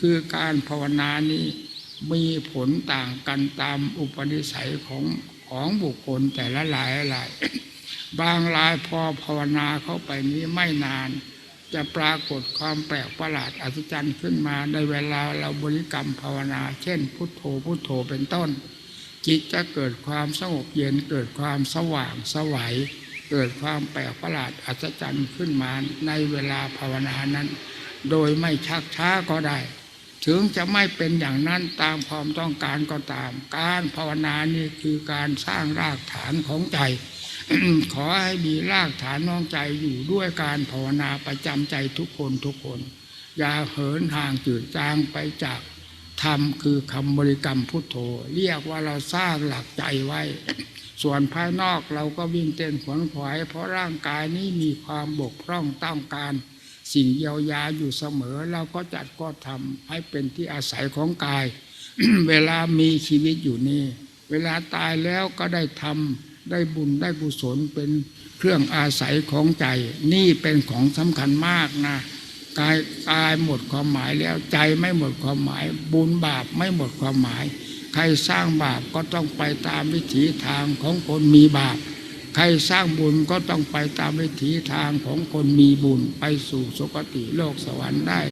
คือการภาวนานี้มีผลต่างกันตามอุปนิสัยของของบุคคลแต่ละหลายหลายบางรายพอภาวนาเข้าไปนี้ไม่นาน จะปรากฏความแปลกประหลาดอัศจรรย์ขึ้นมาในเวลาเราบริกรรมภาวนา เช่น พุทโธพุทโธเป็นต้น จิตจะเกิดความสงบเย็นเกิดความสว่างสวัยเกิดความแปลกประหลาดอัศจรรย์ขึ้นมาในเวลาภาวนานั้น โดยไม่ชักช้าก็ได้ ถึงจะไม่เป็นอย่างนั้นตามความต้องการก็ตาม การภาวนานี่คือการสร้างรากฐานของใจ ขอให้มีรากฐานน้องใจอยู่ด้วยการภาวนาประจำใจทุกคนทุกคน อย่าเหินห่างจืดจางไปจากธรรมคือคำบริกรรมพุทโธ เรียกว่าเราสร้างหลักใจไว้ ส่วนภายนอกเราก็วิ่งเต้นขวนขวายเพราะร่างกายนี้มีความบกพร่องต้องการ สิ่งเยียวยาอยู่เสมอ เราก็จัดก็ทำให้เป็นที่อาศัยของกาย เวลามีชีวิตอยู่นี่ เวลาตายแล้วก็ได้ทำได้บุญได้กุศลเป็นเครื่องอาศัยของใจ นี่เป็นของสำคัญมากนะกายกายหมดความหมายแล้วใจไม่หมดความหมาย บุญบาปไม่หมดความหมาย ใครสร้างบาปก็ต้องไปตามวิถีทางของคนมีบาป ใครสร้างบุญก็ต้องไปตามวิถีทางของคนมีบุญไปสู่สุคติโลกสวรรค์ได้